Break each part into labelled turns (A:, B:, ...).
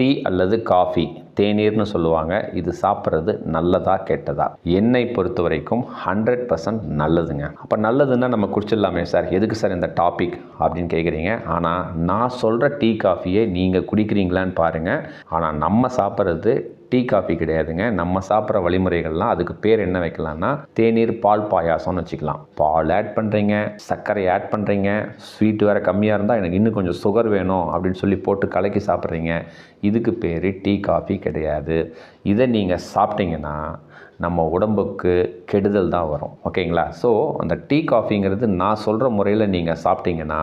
A: Tea அல்லது coffee தேநீர்னு சொல்லுவாங்க. இது சாப்பிட்றது நல்லதா கெட்டதா? என்னை பொறுத்த வரைக்கும் ஹண்ட்ரட் பர்சன்ட் நல்லதுங்க. அப்போ நல்லதுன்னா நம்ம குடிச்சிடலாமே சார். எதுக்கு சார் இந்த டாபிக் அப்படின்னு கேட்குறீங்க? ஆனால் நான் சொல்கிற டீ காஃபியை நீங்கள் குடிக்கிறீங்களான்னு பாருங்கள் ஆனால் நம்ம சாப்பிட்றது டீ காஃபி கிடையாதுங்க. நம்ம சாப்பிட்ற வழிமுறைகள்லாம் அதுக்கு பேர் என்ன வைக்கலாம்னா தேநீர் பால் பாயாசம்னு வச்சுக்கலாம். பால் ஆட் பண்ணுறீங்க சர்க்கரை ஆட் பண்ணுறீங்க ஸ்வீட் வேறு கம்மியாக இருந்தால் எனக்கு இன்னும் கொஞ்சம் சுகர் வேணும் அப்படின்னு சொல்லி போட்டு கலக்கி சாப்பிட்றீங்க. இதுக்கு பேர் டீ காஃபி கிடையாது. இதை நீங்கள் சாப்பிட்டீங்கன்னா நம்ம உடம்புக்கு கெடுதல் தான் வரும். ஓகேங்களா? ஸோ அந்த டீ காஃபிங்கிறது நான் சொல்கிற முறையில் நீங்கள் சாப்பிட்டீங்கன்னா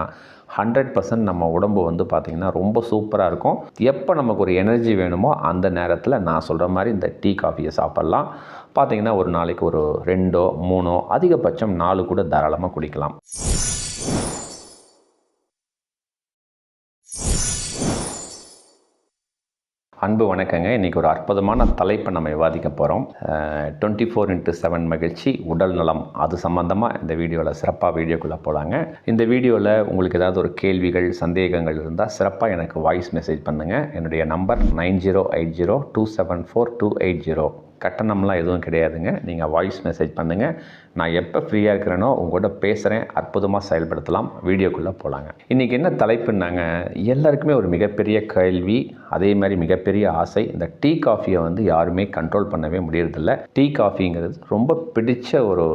A: ஹண்ட்ரட் பர்சன்ட் நம்ம உடம்பு வந்து பார்த்திங்கன்னா ரொம்ப சூப்பராக இருக்கும். எப்போ நமக்கு ஒரு எனர்ஜி வேணுமோ அந்த நேரத்தில் நான் சொல்கிற மாதிரி இந்த டீ காஃபியை சாப்பிட்லாம். பார்த்தீங்கன்னா ஒரு நாளைக்கு ஒரு ரெண்டோ மூணோ அதிகபட்சம் நாலு கூட தாராளமாக குடிக்கலாம். அன்பு வணக்கங்க. இன்றைக்கி ஒரு அற்புதமான தலைப்பை நம்ம விவாதிக்க போகிறோம் டுவெண்ட்டி ஃபோர் இன்ட்டு செவன் மகிழ்ச்சி உடல் நலம். அது சம்மந்தமாக இந்த வீடியோவில் சிறப்பாக வீடியோக்குள்ளே போகலாங்க இந்த வீடியோவில் உங்களுக்கு ஏதாவது ஒரு கேள்விகள் சந்தேகங்கள் இருந்தால் சிறப்பாக எனக்கு வாய்ஸ் மெசேஜ் பண்ணுங்கள் என்னுடைய number nine zero eight zero two seven four two eight zero கட்டணம்லாம் எதுவும் கிடையாதுங்க. நீங்கள் வாய்ஸ் மெசேஜ் பண்ணுங்கள் நான் எப்போ ஃப்ரீயாக இருக்கிறேனோ உங்கள்கிட்ட பேசுகிறேன் அற்புதமாக செயல்படுத்தலாம். வீடியோக்குள்ளே போகலாங்க இன்றைக்கி என்ன தலைப்புன்னாங்க எல்லாருக்குமே ஒரு மிகப்பெரிய கேள்வி அதே மாதிரி மிகப்பெரிய ஆசை. இந்த டீ காஃபியை வந்து யாருமே கண்ட்ரோல் பண்ணவே முடியறதில்ல. டீ காஃபிங்கிறது ரொம்ப பிடிச்ச ஒரு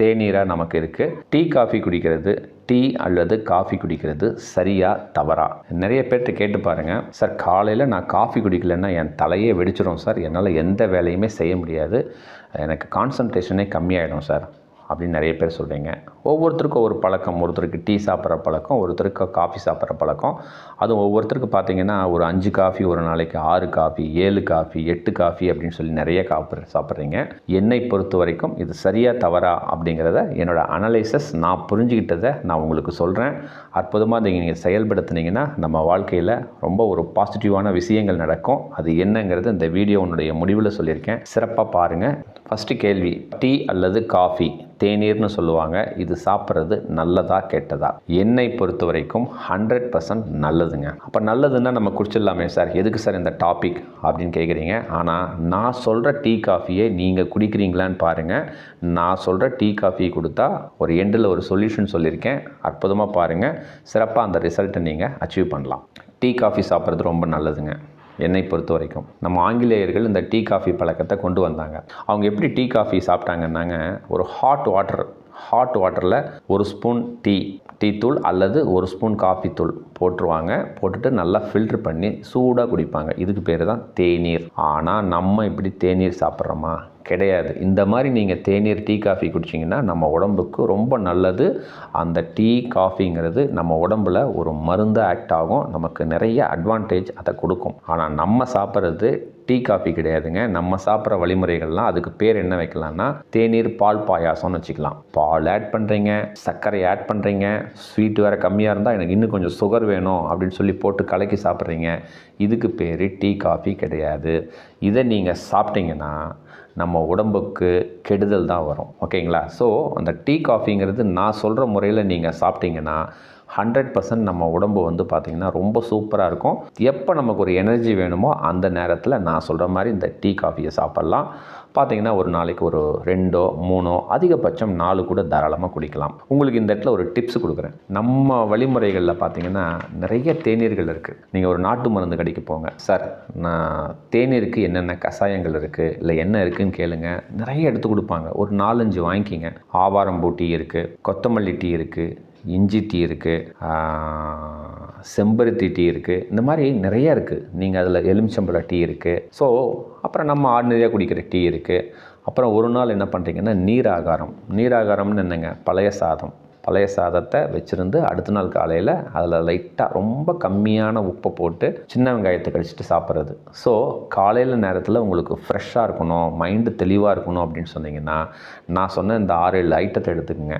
A: தேநீராக நமக்கு இருக்குது டீ காஃபி குடிக்கிறது டீ அல்லது காஃபி குடிக்கிறது சரியா தவறா? நிறைய பேர்கிட்ட கேட்டு பாருங்கள் சார் காலையில் நான் காஃபி குடிக்கலைன்னா என் தலையே வெடிச்சிடும் சார். என்னால் எந்த வேலையுமே செய்ய முடியாது. எனக்கு கான்சன்ட்ரேஷனே கம்மியாயிடும் சார். அப்படின்னு நிறைய பேர் சொல்கிறீங்க ஒவ்வொருத்தருக்கும் ஒரு பழக்கம் ஒருத்தருக்கு டீ சாப்பிட்ற பழக்கம் ஒருத்தருக்கு காஃபி சாப்பிட்ற பழக்கம். அதுவும் ஒவ்வொருத்தருக்கு பார்த்தீங்கன்னா ஒரு அஞ்சு காஃபி ஒரு நாளைக்கு ஆறு காஃபி ஏழு காஃபி எட்டு காஃபி அப்படின்னு சொல்லி நிறைய காப்பி சாப்பிட்றீங்க. என்னை பொறுத்த வரைக்கும் இது சரியாக தவறா அப்படிங்கிறத என்னோட அனலைசஸ் நான் புரிஞ்சுக்கிட்டதை நான் உங்களுக்கு சொல்கிறேன் அற்புதமாக அதை நீங்கள் செயல்படுத்துனீங்கன்னா நம்ம வாழ்க்கையில் ரொம்ப ஒரு பாசிட்டிவான விஷயங்கள் நடக்கும். அது என்னங்கிறது இந்த வீடியோனுடைய முடிவில் சொல்லியிருக்கேன். சிறப்பாக பாருங்கள் ஃபஸ்ட்டு கேள்வி டீ அல்லது காஃபி? தேநீர்னு சொல்லுவாங்க. இது சாப்பிட்றது நல்லதா கெட்டதா? என்னை பொறுத்த வரைக்கும் ஹண்ட்ரட் பர்சன்ட் நல்லதுங்க. அப்போ நல்லதுன்னா நம்ம குடிச்சிடலாமே சார். எதுக்கு சார் இந்த டாபிக் அப்படின்னு கேட்குறீங்க ஆனால் நான் சொல்கிற டீ காஃபியை நீங்கள் குடிக்கிறீங்களான்னு பாருங்கள் நான் சொல்கிற டீ காஃபி கொடுத்தா ஒரு எண்டில் ஒரு சொல்யூஷன் சொல்லியிருக்கேன். அற்புதமாக பாருங்கள் சிறப்பாக அந்த ரிசல்ட்டை நீங்கள் அச்சீவ் பண்ணலாம். டீ காஃபி சாப்பிட்றது ரொம்ப நல்லதுங்க. என்னை பொறுத்த வரைக்கும் நம்ம ஆங்கிலேயர்கள் இந்த டீ காஃபி பழக்கத்தை கொண்டு வந்தாங்க. அவங்க எப்படி டீ காஃபி சாப்பிட்டாங்கன்னாங்க ஒரு ஹாட் வாட்டர் ஹாட் வாட்டரில் ஒரு ஸ்பூன் டீ டீ தூள் அல்லது ஒரு ஸ்பூன் காஃபி தூள் போட்டுருவாங்க. போட்டுட்டு நல்லா ஃபில்ட்ரு பண்ணி சூடாக குடிப்பாங்க. இதுக்கு பேர் தான் தேநீர். ஆனால் நம்ம இப்படி தேநீர் சாப்பிட்றோமா? கிடையாது. இந்த மாதிரி நீங்கள் தேநீர் டீ காஃபி குடிச்சிங்கன்னா நம்ம உடம்புக்கு ரொம்ப நல்லது. அந்த டீ காஃபிங்கிறது நம்ம உடம்பில் ஒரு மருந்து ஆக்ட் ஆகும். நமக்கு நிறைய அட்வான்டேஜ் அதை கொடுக்கும். ஆனால் நம்ம சாப்பிட்றது டீ காஃபி கிடையாதுங்க. நம்ம சாப்பிட்ற வழிமுறைகள்லாம் அதுக்கு பேர் என்ன வைக்கலாம்னா தேநீர் பால் பாயாசம்னு வச்சுக்கலாம். பால் ஆட் பண்ணுறீங்க சர்க்கரை ஆட் பண்ணுறீங்க ஸ்வீட் வேறு கம்மியாக இருந்தால் எனக்கு இன்னும் கொஞ்சம் சுகர் வேணும் அப்படின்னு சொல்லி போட்டு கலக்கி சாப்பிட்றீங்க. இதுக்கு பேர் டீ காஃபி கிடையாது. இதை நீங்கள் சாப்பிட்டீங்கன்னா நம்ம உடம்புக்கு கெடுதல் தான் வரும். ஓகேங்களா? ஸோ அந்த டீ காஃபிங்கிறது நான் சொல்கிற முறையில் நீங்கள் சாப்பிட்டீங்கன்னா ஹண்ட்ரட் பர்சன்ட் நம்ம உடம்பு வந்து பார்த்திங்கன்னா ரொம்ப சூப்பராக இருக்கும். எப்போ நமக்கு ஒரு எனர்ஜி வேணுமோ அந்த நேரத்தில் நான் சொல்கிற மாதிரி இந்த டீ காஃபியை சாப்பிட்லாம். பார்த்திங்கன்னா ஒரு நாளைக்கு ஒரு ரெண்டோ மூணோ அதிகபட்சம் நாலு கூட தாராளமாக குடிக்கலாம். உங்களுக்கு இந்த இடத்துல ஒரு டிப்ஸ் கொடுக்குறேன். நம்ம வழிமுறைகளில் பார்த்தீங்கன்னா நிறைய தேநீர்கள் இருக்குது நீங்கள் ஒரு நாட்டு மருந்து கடைக்கு போங்க. சார் நான் தேநீருக்கு என்னென்ன கஷாயங்கள் இருக்குது இல்லை என்ன இருக்குதுன்னு கேளுங்க. நிறைய எடுத்து கொடுப்பாங்க. ஒரு நாலஞ்சு வாங்கிக்கிங்க. ஆவாரம்பூ டீ இருக்குது கொத்தமல்லி டீ இருக்குது இஞ்சி டீ இருக்குது செம்பருத்தி டீ இருக்குது இந்த மாதிரி நிறைய இருக்குது நீங்கள் அதில் எலுமிச்சம்பழ டீ இருக்குது ஸோ அப்புறம் நம்ம ஆர்டினரியாக குடிக்கிற டீ இருக்குது அப்புறம் ஒரு நாள் என்ன பண்ணுறீங்கன்னா நீராகாரம். நீராகாரம்னு என்னங்க? பழைய சாதம். பழைய சாதத்தை வச்சுருந்து அடுத்த நாள் காலையில் அதில் லைட்டாக ரொம்ப கம்மியான உப்பை போட்டு சின்ன வெங்காயத்தை கழிச்சிட்டு சாப்பிட்றது. ஸோ காலையில் நேரத்தில் உங்களுக்கு ஃப்ரெஷ்ஷாக இருக்கணும் மைண்டு தெளிவாக இருக்கணும் அப்படின்னு சொன்னீங்கன்னா நான் சொன்ன இந்த ஆறு ஏழு ஐட்டத்தை எடுத்துக்கோங்க.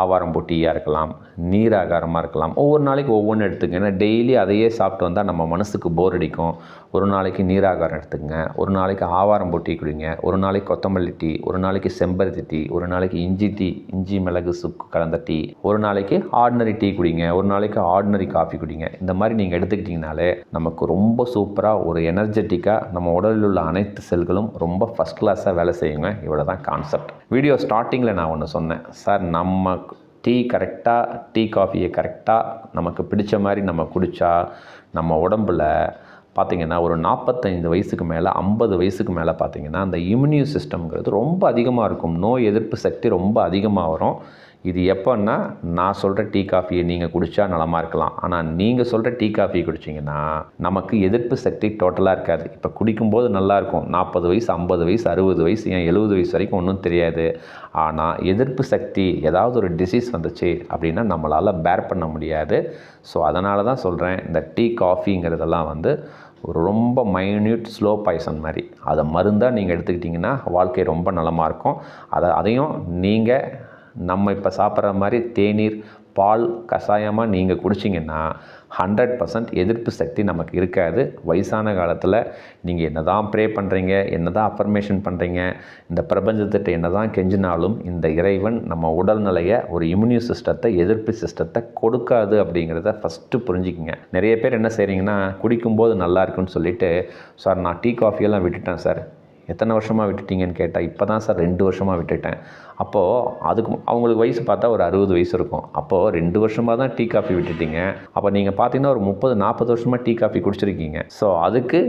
A: ஆவாரம்பூ டீயாக இருக்கலாம் நீராகாரமாக இருக்கலாம். ஒவ்வொரு நாளைக்கு ஒவ்வொன்று எடுத்துங்க. ஏன்னா டெய்லி அதையே சாப்பிட்டு வந்தால் நம்ம மனசுக்கு போர் அடிக்கும். ஒரு நாளைக்கு நீராகாரம் எடுத்துக்கங்க. ஒரு நாளைக்கு ஆவாரம்பூ டீ குடிங்க. ஒரு நாளைக்கு கொத்தமல்லி டீ ஒரு நாளைக்கு செம்பருத்தி டீ ஒரு நாளைக்கு இஞ்சி டீ இஞ்சி மிளகு சுக்கு கலந்த டீ ஒரு நாளைக்கு ஆர்டினரி டீ குடிங்க. ஒரு நாளைக்கு ஆர்டினரி காஃபி குடிங்க. இந்த மாதிரி நீங்கள் எடுத்துக்கிட்டிங்கனாலே நமக்கு ரொம்ப சூப்பராக ஒரு எனர்ஜெட்டிக்காக நம்ம உடலில் உள்ள அனைத்து செல்களும் ரொம்ப ஃபஸ்ட் கிளாஸாக வேலை செய்யுங்க. இவ்வளோ தான் கான்செப்ட் வீடியோ ஸ்டார்டிங்கில் நான் ஒன்று சொன்னேன். சார் நம்ம டீ கரெக்டாக டீ காஃபியை கரெக்டாக நமக்கு பிடிச்ச மாதிரி நம்ம குடித்தா நம்ம உடம்புல பார்த்திங்கன்னா ஒரு நாற்பத்தைந்து வயசுக்கு மேலே ஐம்பது வயசுக்கு மேலே பார்த்திங்கன்னா அந்த இம்யூனியூ சிஸ்டம்ங்கிறது ரொம்ப அதிகமாக இருக்கும். நோய் எதிர்ப்பு சக்தி ரொம்ப அதிகமாக வரும். இது எப்போன்னா நான் சொல்கிற டீ காஃபியை நீங்கள் குடித்தா நலமாக இருக்கலாம். ஆனால் நீங்கள் சொல்கிற டீ காஃபி குடிச்சிங்கன்னா நமக்கு எதிர்ப்பு சக்தி டோட்டலாக இருக்காது. இப்போ குடிக்கும்போது நல்லாயிருக்கும் நாற்பது வயசு ஐம்பது வயசு அறுபது வயசு ஏன் எழுபது வயசு வரைக்கும் ஒன்றும் தெரியாது. ஆனால் எதிர்ப்பு சக்தி ஏதாவது ஒரு டிசீஸ் வந்துச்சு அப்படின்னா நம்மளால் பேர் பண்ண முடியாது. ஸோ அதனால தான் சொல்கிறேன் இந்த டீ காஃபிங்கிறதெல்லாம் வந்து ஒரு ரொம்ப மைன்யூட் ஸ்லோ பாய்சன் மாதிரி. அதை மருந்தாக நீங்கள் எடுத்துக்கிட்டிங்கன்னா வாழ்க்கை ரொம்ப நலமாக இருக்கும். அதை அதையும் நீங்கள் நம்ம இப்போ சாப்பிட்ற மாதிரி தேநீர் பால் கஷாயமாக நீங்கள் குடிச்சிங்கன்னா ஹண்ட்ரட் பர்சன்ட் எதிர்ப்பு சக்தி நமக்கு இருக்காது. வயசான காலத்தில் நீங்கள் என்ன தான் ப்ரே பண்ணுறீங்க என்ன தான் அஃபர்மேஷன் பண்ணுறீங்க இந்த பிரபஞ்சத்திட்ட என்ன தான் கெஞ்சினாலும் இந்த இறைவன் நம்ம உடல்நிலையை ஒரு இம்யூனியூ சிஸ்டத்தை எதிர்ப்பு சிஸ்டத்தை கொடுக்காது அப்படிங்கிறத ஃபஸ்ட்டு புரிஞ்சுக்கிங்க. நிறைய பேர் என்ன செய்கிறீங்கன்னா குடிக்கும்போது நல்லா இருக்குன்னு சொல்லிட்டு சார் நான் டீ காஃபியெல்லாம் விட்டுட்டேன் சார். எத்தனை வருஷமாக விட்டுட்டீங்கன்னு கேட்டால் இப்போ தான் சார் ரெண்டு வருஷமாக விட்டுட்டேன். அப்போது அதுக்கு அவங்களுக்கு வயசு பார்த்தா ஒரு அறுபது வயசு இருக்கும். அப்போது ரெண்டு வருஷமாக தான் டீ காஃபி விட்டுட்டீங்க. அப்போ நீங்கள் பார்த்தீங்கன்னா ஒரு முப்பது நாற்பது வருஷமாக டீ காஃபி குடிச்சிருக்கீங்க. ஸோ அதுக்கு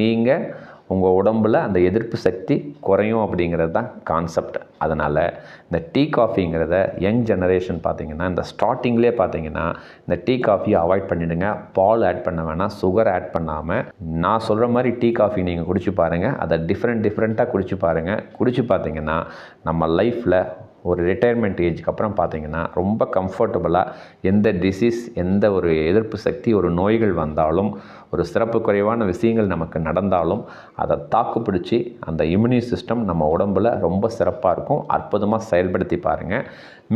A: நீங்கள் உங்கள் உடம்பில் அந்த எதிர்ப்பு சக்தி குறையும் அப்படிங்கிறது தான் கான்செப்ட் அதனால் இந்த டீ காஃபிங்கிறத யங் ஜெனரேஷன் பார்த்திங்கன்னா இந்த ஸ்டார்டிங்லேயே பார்த்தீங்கன்னா இந்த டீ காஃபியை அவாய்ட் பண்ணிவிடுங்க பால் ஆட் பண்ண வேணாம் சுகர் ஆட் பண்ணாமல் நான் சொல்கிற மாதிரி டீ காஃபி நீங்கள் குடிச்சு பாருங்கள் அதை டிஃப்ரெண்ட் டிஃப்ரெண்ட்டாக குடிச்சு பாருங்கள் குடிச்சு பார்த்தீங்கன்னா நம்ம லைஃப்பில் ஒரு ரிட்டையர்மெண்ட் ஏஜுக்கு அப்புறம் பார்த்தீங்கன்னா ரொம்ப கம்ஃபர்டபுளாக எந்த டிசீஸ் எந்த ஒரு எதிர்ப்பு சக்தி ஒரு நோய்கள் வந்தாலும் ஒரு சிறப்பு குறைவான விஷயங்கள் நமக்கு நடந்தாலும் அதை தாக்குப்பிடிச்சி அந்த இம்யூனி சிஸ்டம் நம்ம உடம்பில் ரொம்ப சிறப்பாக இருக்கும். அற்புதமாக செயல்படுத்தி பாருங்கள்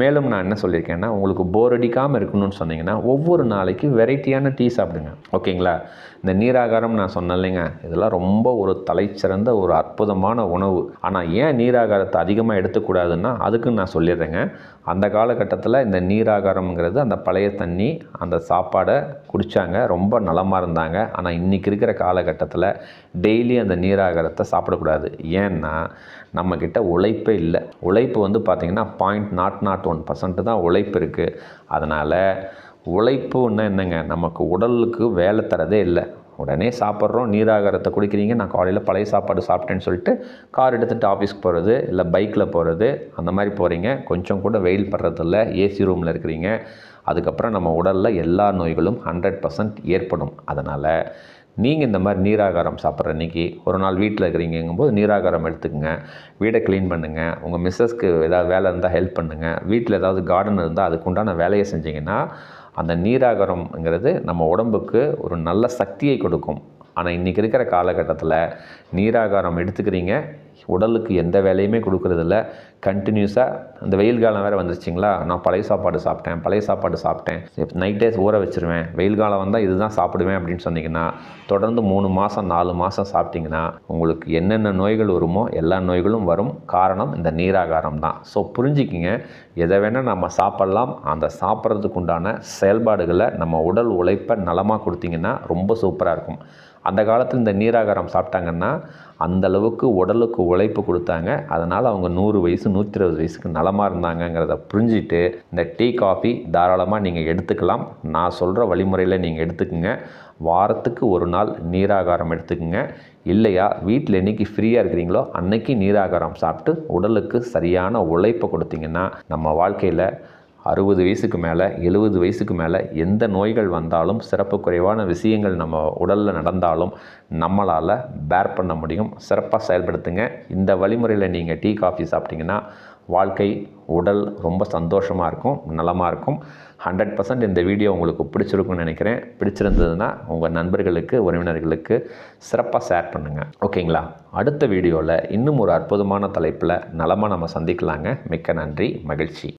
A: மேலும் நான் என்ன சொல்லியிருக்கேன்னா உங்களுக்கு போர் அடிக்காமல் இருக்கணும்னு சொன்னீங்கன்னா ஒவ்வொரு நாளைக்கு வெரைட்டியான டீ சாப்பிடுங்க. ஓகேங்களா? இந்த நீராகாரம் நான் சொன்னேன் இல்லைங்க. இதெல்லாம் ரொம்ப ஒரு தலைச்சிறந்த ஒரு அற்புதமான உணவு. ஆனால் ஏன் நீராகாரத்தை அதிகமாக எடுத்துக்கூடாதுன்னா அதுக்கு நான் சொல்லிடுறேங்க. அந்த காலகட்டத்தில் இந்த நீராகாரம்ங்கிறது அந்த பழைய தண்ணி அந்த சாப்பாடை குடித்தாங்க ரொம்ப நலமாக இருந்தாங்க. ஆனால் இன்றைக்கி இருக்கிற காலகட்டத்தில் டெய்லி அந்த நீராகாரத்தை சாப்பிடக்கூடாது. ஏன்னா நம்மக்கிட்ட உழைப்பே இல்லை. உழைப்பு வந்து பார்த்திங்கன்னா point nought nought one percent தான் உழைப்பு இருக்குது அதனால் உழைப்புன்னா என்னங்க? நமக்கு உடலுக்கு வேலை தரதே இல்லை. உடனே சாப்பிட்றோம் நீராகாரத்தை குடிக்கிறீங்க நான் காலையில் பழைய சாப்பாடு சாப்பிட்டேன்னு சொல்லிட்டு கார் எடுத்துகிட்டு ஆஃபீஸ்க்கு போகிறது இல்லை பைக்கில் போகிறது அந்த மாதிரி போகிறீங்க கொஞ்சம் கூட வெயில் படுறதில்ல ஏசி ரூமில் இருக்கிறீங்க. அதுக்கப்புறம் நம்ம உடலில் எல்லா நோய்களும் ஹண்ட்ரட் பர்சன்ட் ஏற்படும். அதனால் நீங்கள் இந்த மாதிரி நீராகாரம் சாப்பிட்ற அன்றைக்கி ஒரு நாள் வீட்டில் இருக்கிறீங்கும்போது நீராகாரம் எடுத்துக்கோங்க. வீடை க்ளீன் பண்ணுங்கள் உங்கள் மிஸ்ஸஸ்க்கு ஏதாவது வேலை இருந்தால் ஹெல்ப் பண்ணுங்கள் வீட்டில் ஏதாவது கார்டன் இருந்தால் அதுக்குண்டான வேலையை செஞ்சிங்கன்னா அந்த நீராகாரம்ங்கிறது நம்ம உடம்புக்கு ஒரு நல்ல சக்தியை கொடுக்கும். ஆனால் இன்றைக்கி இருக்கிற காலகட்டத்தில் நீராகாரம் எடுத்துக்கிறீங்க உடலுக்கு எந்த வேலையுமே கொடுக்குறதில்ல. கண்டினியூஸாக அந்த வெயில் காலம் வேறு வந்துருச்சிங்களா? நான் பழைய சாப்பாடு சாப்பிட்டேன் பழைய சாப்பாடு சாப்பிட்டேன். நைட்டே ஊற வச்சுருவேன். வெயில் காலம் வந்தால் இதுதான் சாப்பிடுவேன் அப்படின்னு சொன்னிங்கன்னா தொடர்ந்து மூணு மாதம் நாலு மாதம் சாப்பிட்டிங்கன்னா உங்களுக்கு என்னென்ன நோய்கள் வருமோ எல்லா நோய்களும் வரும். காரணம் இந்த நீராகாரம் தான். ஸோ புரிஞ்சுக்கிங்க. எதை வேணால் நம்ம சாப்பிட்லாம். அந்த சாப்பிட்றதுக்கு உண்டான செயல்பாடுகளை நம்ம உடல் உழைப்பை நலமாக கொடுத்தீங்கன்னா ரொம்ப சூப்பராக இருக்கும். அந்த காலத்தில் இந்த நீராகாரம் சாப்பிட்டாங்கன்னா அந்த அளவுக்கு உடலுக்கு உழைப்பு கொடுத்தாங்க. அதனால் அவங்க நூறு வயசு நூற்றி இருபது வயசுக்கு நலமாக இருந்தாங்கங்கிறத புரிஞ்சுட்டு இந்த டீ காஃபி தாராளமாக நீங்கள் எடுத்துக்கலாம். நான் சொல்கிற வழிமுறையில் நீங்கள் எடுத்துக்கோங்க. வாரத்துக்கு ஒரு நாள் நீராகாரம் எடுத்துக்கோங்க. இல்லையா வீட்டில் என்றைக்கு ஃப்ரீயாக இருக்கிறீங்களோ அன்னைக்கு நீராகாரம் சாப்பிட்டு உடலுக்கு சரியான உழைப்பை கொடுத்தீங்கன்னா நம்ம வாழ்க்கையில் அறுபது வயசுக்கு மேலே எழுபது வயசுக்கு மேலே எந்த நோய்கள் வந்தாலும் சிறப்பு குறைவான விஷயங்கள் நம்ம உடலில் நடந்தாலும் நம்மளால் பேர் பண்ண முடியும். சிறப்பாக செயல்படுத்துங்க. இந்த வழிமுறையில் நீங்கள் டீ காஃபி சாப்பிட்டிங்கன்னா வாழ்க்கை உடல் ரொம்ப சந்தோஷமாக இருக்கும் நலமாக இருக்கும். ஹண்ட்ரட் பர்சன்ட் இந்த வீடியோ உங்களுக்கு பிடிச்சிருக்குன்னு நினைக்கிறேன். பிடிச்சிருந்ததுன்னா உங்கள் நண்பர்களுக்கு உறவினர்களுக்கு சிறப்பாக ஷேர் பண்ணுங்கள் ஓகேங்களா? அடுத்த வீடியோவில் இன்னும் ஒரு அற்புதமான தலைப்பில் நலமாக நம்ம சந்திக்கலாங்க. மிக்க நன்றி மகிழ்ச்சி.